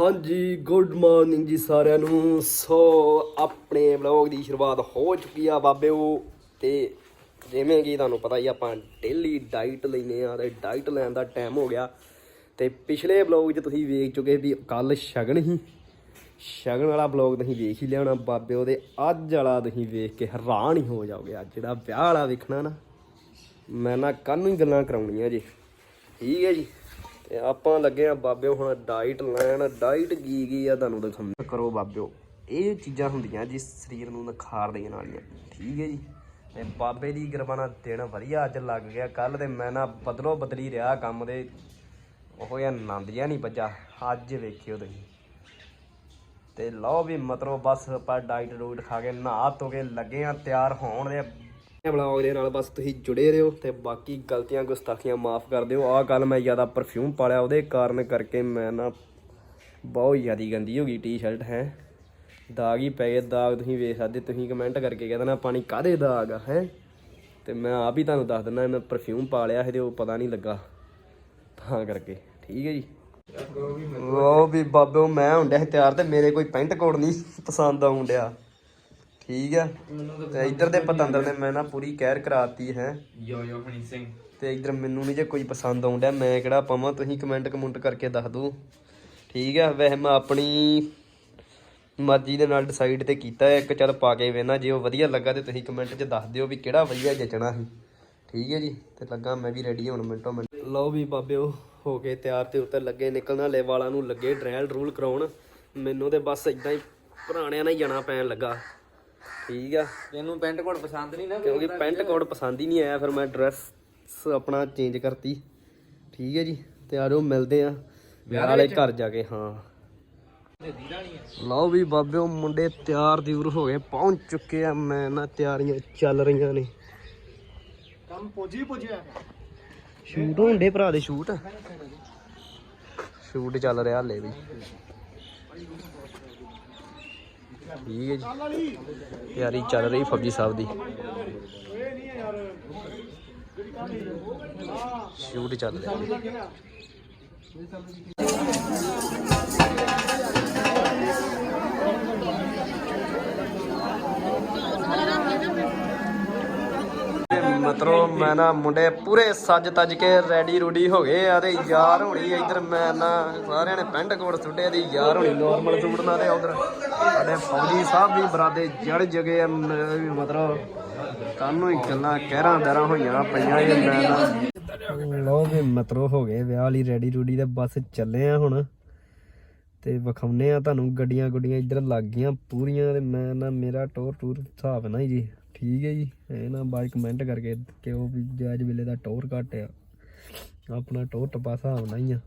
ਹਾਂਜੀ good morning ਜੀ ਸਾਰਿਆਂ ਨੂੰ। ਸੋ ਆਪਣੇ ਵਲੌਗ ਦੀ ਸ਼ੁਰੂਆਤ ਹੋ ਚੁੱਕੀ ਆ ਬਾਬਿਓ ਤੇ ਜਿਵੇਂ ਕਿ ਤੁਹਾਨੂੰ ਪਤਾ ਹੀ ਆਪਾਂ ਡੇਲੀ ਡਾਈਟ ਲੈਨੇ ਆ ਤੇ ਡਾਈਟ ਲੈਣ ਦਾ ਟਾਈਮ ਹੋ ਗਿਆ। ਤੇ ਪਿਛਲੇ ਵਲੌਗ 'ਚ ਤੁਸੀਂ ਵੇਖ ਚੁੱਕੇ ਵੀ ਕੱਲ ਸ਼ਗਨ ਹੀ ਸ਼ਗਨ ਵਾਲਾ ਵਲੌਗ ਤੁਸੀਂ ਵੇਖ ਹੀ ਲਿਆਉਣਾ ਹੋਣਾ ਬਾਬਿਓ ਦੇ ਅੱਜ ਵਾਲਾ ਤੁਸੀਂ ਵੇਖ ਕੇ ਹੈਰਾਨ ਹੀ ਹੋ ਜਾਓਗੇ। ਅੱਜ ਜਿਹੜਾ ਵਿਆਹ ਵਾਲਾ ਵੇਖਣਾ ਨਾ, ਮੈਂ ਨਾ ਕੱਲ ਨੂੰ ਹੀ ਗੱਲਾਂ ਕਰਾਉਣੀਆਂ ਜੀ। ਠੀਕ ਹੈ ਜੀ। ਤੇ ਆਪਾਂ ਲੱਗੇ ਆ ਬਾਬਿਓ ਹੁਣ ਡਾਈਟ ਲੈਣ ਡਾਈਟ ਕੀ ਕੀ ਆ ਤੁਹਾਨੂੰ ਦਿਖਾਉਂਦਾ ਕਰੋ ਬਾਬਿਓ, ਇਹ ਚੀਜ਼ਾਂ ਹੁੰਦੀਆਂ ਜੀ ਸਰੀਰ ਨੂੰ ਨਖਾਰ ਦੇਣ ਵਾਲੀਆਂ, ਠੀਕ ਹੈ ਜੀ? ਤੇ ਬਾਬੇ ਦੀ ਕਿਰਪਾ ਨਾਲ ਦਿਨ ਵਧੀਆ ਅੱਜ ਲੱਗ ਗਿਆ ਕੱਲ ਤੇ ਮੈਂ ਨਾ ਬਦਲੋ ਬਦਲੀ ਰਿਹਾ ਕੰਮ ਦੇ, ਉਹ ਜਿਹਾ ਆਨੰਦ ਜਿਹਾ ਨਹੀਂ ਬੱਜਾ ਅੱਜ ਵੇਖਿਓ ਤੁਸੀਂ। ਤੇ ਲਓ ਵੀ ਮਤਲਬ ਬਸ ਆਪਾਂ ਡਾਈਟ ਡੂਟ ਖਾ ਕੇ ਨਹਾ ਧੋ ਕੇ ਲੱਗੇ ਆ, ਤਿਆਰ ਹੋਣ ਦੇ ਬਲੌਗ ਦੇ ਨਾਲ ਬਸ ਤੁਸੀਂ ਜੁੜੇ ਰਹੋ ਤੇ ਬਾਕੀ ਗਲਤੀਆਂ ਗੁਸਤਾਖੀਆਂ ਮਾਫ ਕਰ ਦਿਓ। ਆਹ ਕੱਲ ਮੈਂ ਜ਼ਿਆਦਾ ਪਰਫਿਊਮ ਪਾ ਲਿਆ, ਉਹਦੇ ਕਾਰਨ ਕਰਕੇ ਮੈਂ ਨਾ ਬਹੁਤ ਜ਼ਿਆਦਾ ਗੰਦੀ ਹੋ ਗਈ ਟੀ-ਸ਼ਰਟ ਹੈ। ਦਾਗ ਹੀ ਪੈ ਗਏ, ਦਾਗ ਤੁਸੀਂ ਵੇਖ ਸਕਦੇ, ਤੁਸੀਂ ਕਮੈਂਟ ਕਰਕੇ ਕਹਿ ਦੇਣਾ ਪਾਣੀ ਕਾਦੇ ਦਾਗ ਆ, ਹੈ। ਤੇ ਮੈਂ ਆਪ ਹੀ ਤੁਹਾਨੂੰ ਦੱਸ ਦਿੰਦਾ, ਮੈਂ ਪਰਫਿਊਮ ਪਾ ਲਿਆ ਸੀ ਤੇ ਉਹ ਪਤਾ ਨਹੀਂ ਲੱਗਾ। ਤਾਂ ਕਰਕੇ, ਠੀਕ ਹੈ ਜੀ? ਉਹ ਵੀ ਬਾਬੇ ਮੈਂ ਹੁੰਦਿਆ ਸੀ ਤਿਆਰ ਤੇ ਮੇਰੇ ਕੋਈ ਪੈਂਟ ਕੋਟ ਨਹੀਂ ਪਸੰਦ ਆਉਣ ਡਿਆ। ਠੀਕ ਆ। ਤੇ ਇੱਧਰ ਦੇ ਪਤੰਦਰ ਨੇ ਮੈਂ ਨਾ ਪੂਰੀ ਕਹਿਰ ਕਰਾਤੀ ਹੈ। ਯੋ ਯੋ ਹਣੀ ਸਿੰਘ। ਤੇ ਇੱਧਰ ਮੈਨੂੰ ਨਹੀਂ ਜੇ ਕੋਈ ਪਸੰਦ ਡਿਆ ਮੈਂ ਕਿਹੜਾ ਪਾਵਾਂ ਤੁਸੀਂ ਕਮੈਂਟ ਕਮੈਂਟ ਕਰਕੇ ਦੱਸ ਦਿਓ। ਠੀਕ ਆ ਵੈਸੇ ਮੈਂ ਆਪਣੀ ਮਰਜ਼ੀ ਦੇ ਨਾਲ ਡਿਸਾਈਡ ਤੇ ਕੀਤਾ ਹੈ ਇੱਕ ਚੱਲ ਪਾ ਕੇ ਵੇਨਾ ਜੇ ਉਹ ਵਧੀਆ ਲੱਗਾ ਤੇ ਤੁਸੀਂ ਕਮੈਂਟ 'ਚ ਦੱਸ ਦਿਓ ਵੀ ਕਿਹੜਾ ਵਧੀਆ ਜਚਣਾ ਸੀ। ਠੀਕ ਹੈ ਜੀ ਤੇ ਲੱਗਾ ਮੈਂ ਵੀ ਰੈਡੀ ਹੁਣ ਮਿੰਟੋ ਮਿੰਟ। ਲਓ ਵੀ ਬਾਬਿਓ ਹੋ ਕੇ ਤਿਆਰ ਤੇ ਉੱਤੇ ਲੱਗੇ ਨਿਕਲਣ ਵਾਲੇ ਵਾਲਾਂ ਨੂੰ ਲੱਗੇ ਡਰੈਲ ਰੂਲ ਕਰਾਉਣ। ਮੈਨੂੰ ਤੇ ਬਸ ਇਦਾਂ ਹੀ ਪੁਰਾਣਿਆਂ ਨਾਲ ਹੀ ਜਾਣਾ ਪੈਣ ਲੱਗਾ। ਠੀਕ ਆ। ਤੈਨੂੰ ਪੈਂਟ ਕੋਟ ਪਸੰਦ ਨਹੀਂ ਨਾ ਕਿਉਂਕਿ ਪੈਂਟ ਕੋਟ ਪਸੰਦ ਹੀ ਨਹੀਂ ਆਇਆ ਫਿਰ ਮੈਂ ਡਰੈਸ ਆਪਣਾ ਚੇਂਜ ਕਰਤੀ। ਠੀਕ ਹੈ ਜੀ ਤੇ ਆ ਮਿਲਦੇ ਆ। ਵਿਆਹ ਵਾਲੇ ਘਰ ਜਾ ਕੇ ਹਾਂ। ਲਓ ਵੀ ਬਾਬਿਓ ਮੁੰਡੇ ਤਿਆਰ ਦਿਵਰ ਹੋ ਗਏ ਪਹੁੰਚ ਚੁੱਕੇ ਆ। ਮੈਂ ਨਾ ਤਿਆਰੀਆਂ ਚੱਲ ਰਹੀਆਂ ਨੇ। ਕੰਮ ਪੋਜੀ ਪੋਜਿਆ। ਸ਼ੂਟ ਹੁੰਦੇ ਭਰਾ ਦੇ ਸ਼ੂਟ? ਸ਼ੂਟ ਚੱਲ ਰਿਹਾ ਹਲੇ ਵੀ। ਠੀਕ ਹੈ ਜੀ। ਤਿਆਰੀ ਚੱਲ ਰਹੀ ਫੌਜੀ ਸਾਹਿਬ ਦੀ। ਸ਼ੂਟ ਚੱਲ ਰਿਹਾ। ਮਤਲਬ ਮੈਂ ਨਾ ਮੁੰਡੇ ਪੂਰੇ ਸੱਜ ਤੱਜ ਕੇ ਰੈਡੀ ਰੂਡੀ ਹੋ ਗਏ ਆ ਤੇ ਯਾਰ ਹੋਣੀ ਇੱਧਰ, ਮੈਂ ਨਾ ਸਾਰਿਆਂ ਨੇ ਪੈਂਟ ਕੋਟ ਸੁੱਟੇ ਦੀ ਯਾਰ ਹੋਣੀ ਨਾਰਮਲ ਸੂਟ ਨਾਲ ਤੇ ਉਧਰ। ਸਾਡੇ ਫੌਜੀ ਸਾਹਿਬ ਵੀ ਬਰਾਦੇ ਜੜ ਜਗੇ ਆ ਮਤਲਬ ਕਾਨੂੰ ਹੀ ਗੱਲਾਂ ਕਹਿਰਾਂ ਦਰਾਂ ਹੋਈਆਂ ਪਈਆਂ ਇਹ ਮੈਂ ਨਾ। ਲੋ ਵੀ ਮਤਲਬ ਹੋ ਗਏ ਵਿਆਹ ਲਈ ਰੈਡੀ ਰੂਡੀ ਤੇ ਬਸ ਚੱਲੇ ਆ ਹੁਣ। ਤੇ ਵਿਖਾਉਨੇ ਆ ਤੁਹਾਨੂੰ ਗੱਡੀਆਂ ਗੁੱਡੀਆਂ ਇੱਧਰ ਲੱਗ ਗਈਆਂ ਪੂਰੀਆਂ ਤੇ ਮੈਂ ਨਾ, ਮੇਰਾ ਟੋਰ ਟੂਰ ਹਿਸਾਬ ਨਾ ਜੀ, ਠੀਕ ਹੈ ਜੀ। ਇਹ ਨਾ ਬਾਈ ਕਮੈਂਟ ਕਰਕੇ ਕਿ ਉਹ ਵੀ ਜੱਜ ਵੇਲੇ ਦਾ ਟੋਰ ਘੱਟ ਆ। ਆਪਣਾ ਟੋਰ ਟਪਾ ਹਿਸਾਬ ਨਾ ਹੀ ਆ।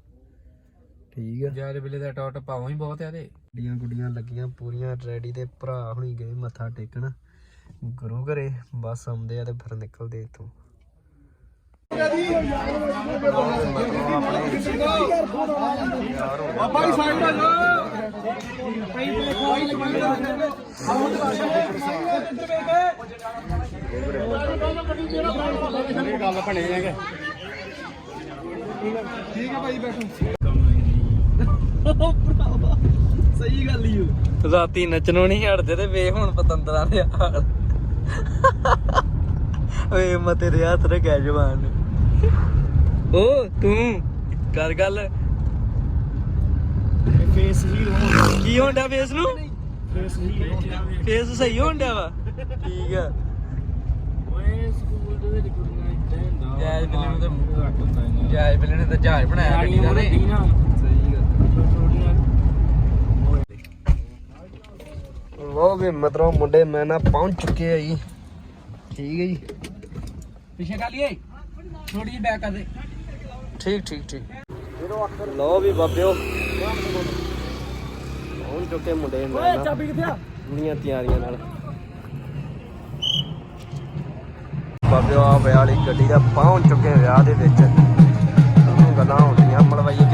ਠੀਕ ਆ। ਯਾਰ ਵੇਲੇ ਦਾ ਟੌਟ ਪਾਉਂ ਹੀ ਬਹੁਤ ਆ ਤੇ। ਗੱਡੀਆਂ ਗੁੱਡੀਆਂ ਲੱਗੀਆਂ ਪੂਰੀਆਂ ਰੈਡੀ ਤੇ ਭਰਾ ਹੁਣੀ ਗਏ ਮੱਥਾ ਟੇਕਣ। ਗੁਰੂ ਘਰੇ ਬਸ ਆਉਂਦੇ ਆ ਤੇ ਫਿਰ ਨਿਕਲਦੇ ਇੱਥੋਂ। ਬਾਬਾ ਜੀ ਸਾਈਡ ਆ ਜਾ ਇਹ ਗੱਲ ਬਣੇ ਹੈਗੇ ਠੀਕ ਹੈ ਭਾਈ ਬੈਠੋ ਸਹੀ ਗੱਲ ਹੀ ਰਾਤੀ ਨੱਚਣੋਂ ਨਹੀਂ ਹਟਦੇ ਤੇ ਵੇਖ ਹੁਣ ਪਤੰਦਰਾਂ ਦੇ ਹਾਲ। ਓਏ ਮੈਂ ਤੇਰੇ ਹੱਥ ਜਵਾਨ ਨੇ। ਓ, ਤੂੰ ਕਰ ਗੱਲ। ਫੇਸ ਹੀ ਹੋਣ ਕੀ ਹੋਣ ਫੇਸ ਨੂੰ? ਫੇਸ ਹੀ ਹੋਣ ਫੇਸ ਸਹੀ ਡਿਆ ਵਾ? ਠੀਕ ਆ। ਓਏ ਸਕੂਲ ਦੇ ਵਿੱਚ ਕੁੜੀਆਂ ਇੱਦਾਂ ਹੁੰਦਾ ਜੈਜ ਬਿੱਲੇ ਨੂੰ ਤਾਂ ਜੈਜ ਬਿੱਲੇ ਨੇ ਤਾਂ ਜਹਾਜ਼ ਬਣਾਇਆ ਗੱਡੀ ਦਾ ਨੇ। ਸਹੀ ਗੱਲ। ਲੋ ਵੀ ਮਤਲਬ ਮੁੰਡੇ ਮੈਂ ਨਾ ਪਹੁੰਚ ਚੁੱਕੇ ਆ ਜੀ। ਠੀਕ ਹੈ ਜੀ। ਪਿੱਛੇ ਕਰ ਲਈਏ। ਥੋੜੀ ਜਿਹੀ ਬੈਕ ਕਰ ਦੇ ਠੀਕ ਠੀਕ ਠੀਕ। ਲੋ ਵੀ ਬਾਬਿਓ। ਚੁੱਕੇ ਮੁੰਡੇ ਨਾ ਚਾਬੀ ਕਿੱਥੇ ਆ? ਪੂਰੀਆਂ ਤਿਆਰੀਆਂ ਨਾਲ। ਬਾਬਿਓ ਆ ਵਿਆਹ ਵਾਲੀ ਗੱਡੀ ਦਾ ਪਹੁੰਚ ਚੁੱਕੇ ਵਿਆਹ ਦੇ ਵਿੱਚ। ਗੱਲਾਂ ਹੁੰਦੀਆਂ ਮਲਵਾਈਏ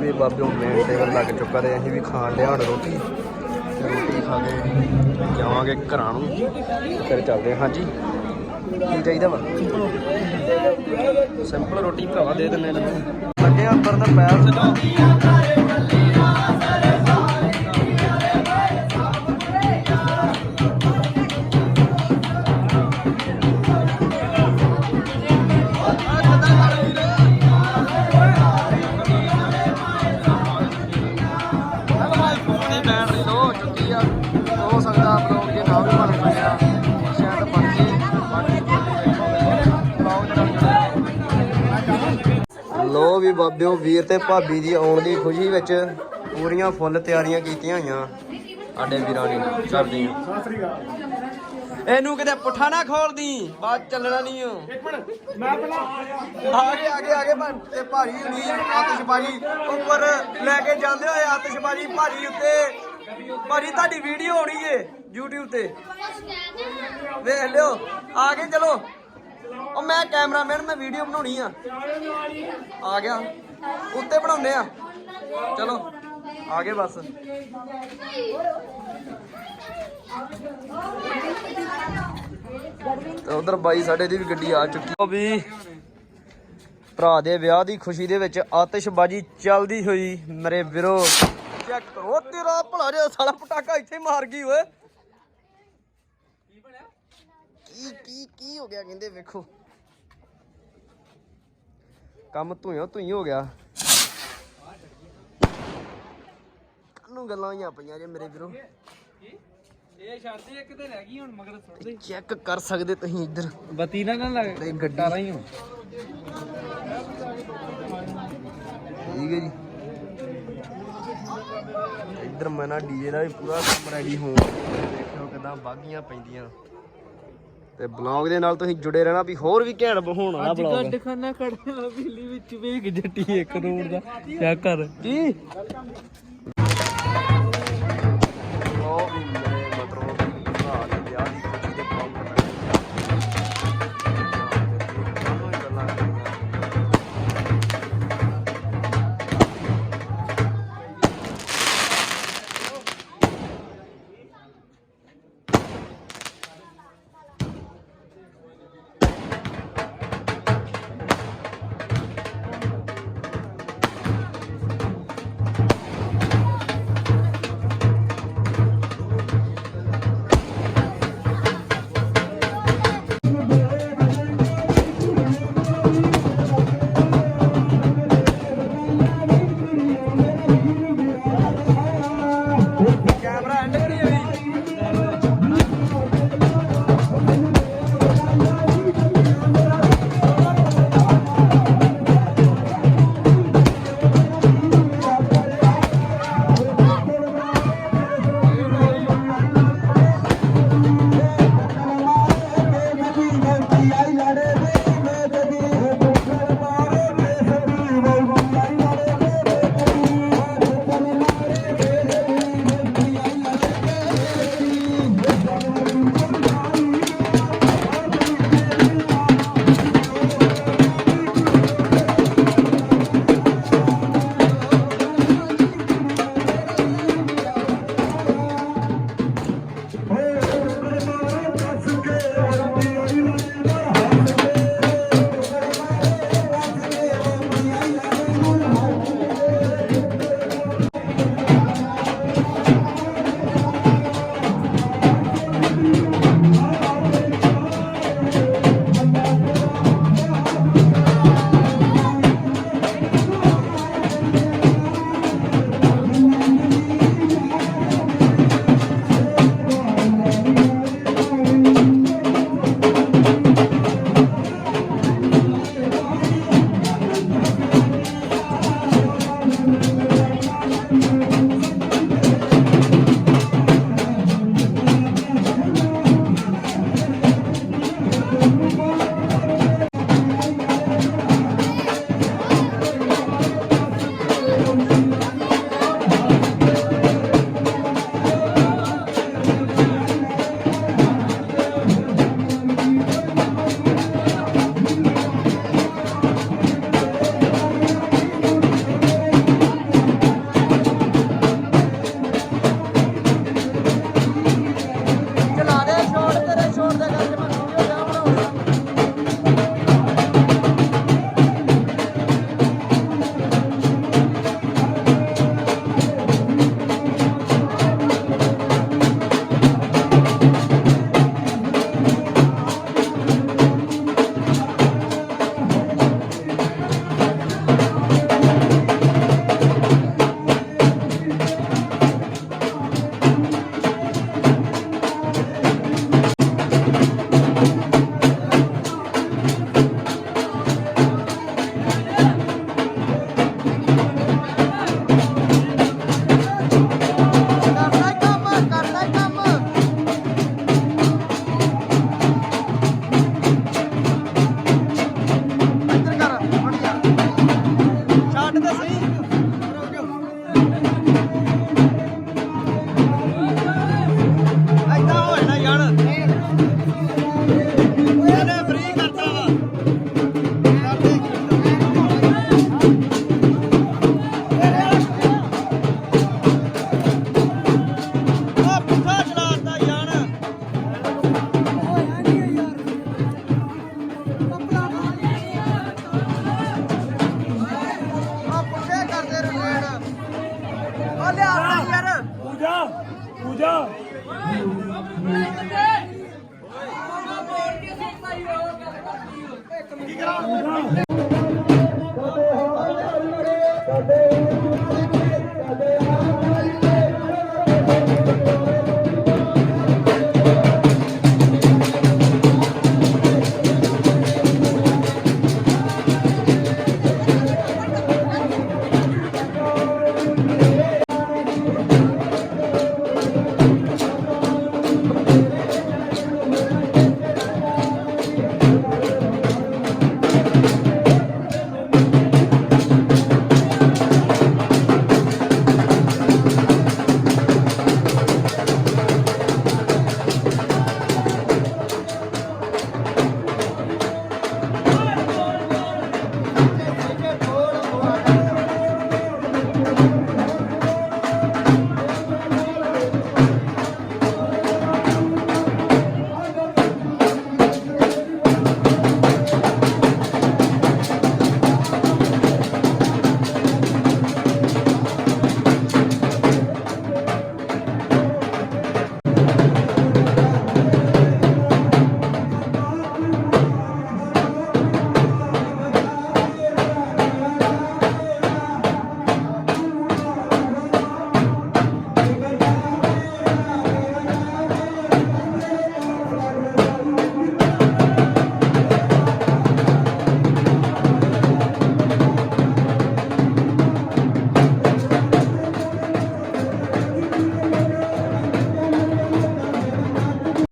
ਵੀ ਬਾਬੇ ਉਹ ਮੇਨ ਟੇਬਲ ਲੱਗ ਚੁੱਕਾ ਤੇ ਅਸੀਂ ਵੀ ਖਾਣ ਲਿਆ ਹੁਣ ਰੋਟੀ। ਰੋਟੀ ਖਾ ਕੇ ਜਾਵਾਂਗੇ ਘਰਾਂ ਨੂੰ। ਫਿਰ ਚੱਲਦੇ ਹਾਂ ਹਾਂਜੀ। ਕੀ ਚਾਹੀਦਾ ਵਾ? ਸਿੰਪਲ ਰੋਟੀ ਭਰਾਵਾ ਦੇ ਦਿੰਨੇ ਤੈਨੂੰ ਲੱਗੇ ਆ ਅੰਦਰ ਦਾ ਪੈਰ ਸਜਾ ਵੀ ਬਾਬਿਓ ਵੀਰ ਤੇ ਭਾਬੀ ਦੀ ਆਉਣ ਦੀ ਖੁਸ਼ੀ ਵਿੱਚ ਪੂਰੀਆਂ ਫੁੱਲ ਤਿਆਰੀਆਂ ਕੀਤੀਆਂ ਹੋਈਆਂ। ਸਾਡੇ ਵੀਰਾਂ ਨੇ ਕਰਦੀਆਂ ਇਹਨੂੰ ਕਿਤੇ ਪੁੱਠਾ ਨਾ ਖੋਲਦੀ ਬਾਅਦ 'ਚ ਚੱਲਣਾ ਨਹੀਂ ਓ ਇੱਕ ਮਿੰਟ ਮੈਂ ਪਹਿਲਾਂ ਆਗੇ ਆਗੇ ਆਗੇ ਭਾ- ਤੇ ਭਾਰੀ ਨਹੀਂ ਆਤਿਸ਼ਬਾਜ਼ੀ। ਉੱਪਰ ਲੈ ਕੇ ਜਾਂਦੇ ਹੋਏ ਆਤਿਸ਼ਬਾਜ਼ੀ ਭਾਰੀ ਉੱਤੇ। ਭਾਰੀ ਤੁਹਾਡੀ ਵੀਡੀਓ ਹੋਣੀ ਏ YouTube ਤੇ। ਵੇਖ ਲਿਓ ਆ ਕੇ ਚਲੋ। ਉਹ ਮੈਂ ਕੈਮਰਾਮੈਨ, ਮੈਂ ਵੀਡੀਓ ਬਣਾਉਣੀ ਆ। ਆ ਗਿਆ। ਉੱਤੇ ਬਣਾਉਂਦੇ ਆ। ਚਲੋ, ਆ ਗਏ ਬਸ। ਤੇ ਉਧਰ ਬਾਈ ਸਾਡੇ ਦੀ ਵੀ ਗੱਡੀ ਆ ਚੁੱਕੀ। ਉਹ ਵੀ ਭਰਾ ਦੇ ਵਿਆਹ ਦੀ ਖੁਸ਼ੀ ਦੇ ਵਿੱਚ ਆਤਿਸ਼ਬਾਜ਼ੀ ਚੱਲਦੀ ਹੋਈ। ਮੇਰੇ ਵੀਰੋ, ਚੈੱਕ ਕਰੋ, ਤੇਰਾ ਭਲਾ ਜਿਹਾ ਸਾਲਾ ਪਟਾਕਾ ਇੱਥੇ ਮਾਰ ਗਈ ਓਏ। ਕੀ ਕੀ ਕੀ ਹੋ ਗਿਆ ਕਹਿੰਦੇ ਵੇਖੋ। ਕੰਮ ਧੂਇਓ ਧੂਈ ਹੋ ਗਿਆ। ਕਾਨੂੰ ਗੱਲਾਂ ਹੋਈਆਂ ਪਈਆਂ ਜੇ ਮੇਰੇ ਵੀਰੋ। ਇਹ ਛੱਡਦੇ ਇੱਕ ਤੇ ਰਹਿ ਗਈ ਹੁਣ ਮਗਰ ਸੁੱਟ ਦੇ। ਚੈੱਕ ਕਰ ਸਕਦੇ ਤੁਸੀਂ ਇੱਧਰ। ਬੱਤੀ ਨਾ ਨਾ ਲੱਗ ਗੱਡੀ। ਹੀ ਹੋ। ਠੀਕ ਹੈ ਜੀ। ਇੱਧਰ ਮੈਂ ਨਾ ਡੀਜੇ ਦਾ ਵੀ ਪੂਰਾ ਕੰਮ ਰੈਡੀ ਹੋਣ। ਦੇਖਿਓ ਕਿਦਾਂ ਬਾਗੀਆਂ ਪੈਂਦੀਆਂ। ਤੇ ਬਲੌਗ ਦੇ ਨਾਲ ਤੁਸੀਂ ਜੁੜੇ ਰਹਿਣਾ ਵੀ ਹੋਰ ਵੀ ਘੈਂਟ ਹੋਣਾ ਅੱਜ ਬਲੌਗ। ਗੱਡ ਖਾਨਾ ਖੜਿਆ ਬਿੱਲੀ ਵਿੱਚ ਵੇਖ ਜੱਟੀ 1 ਕਰੋੜ ਦਾ। ਚੈੱਕ ਕਰ? ਕੀ?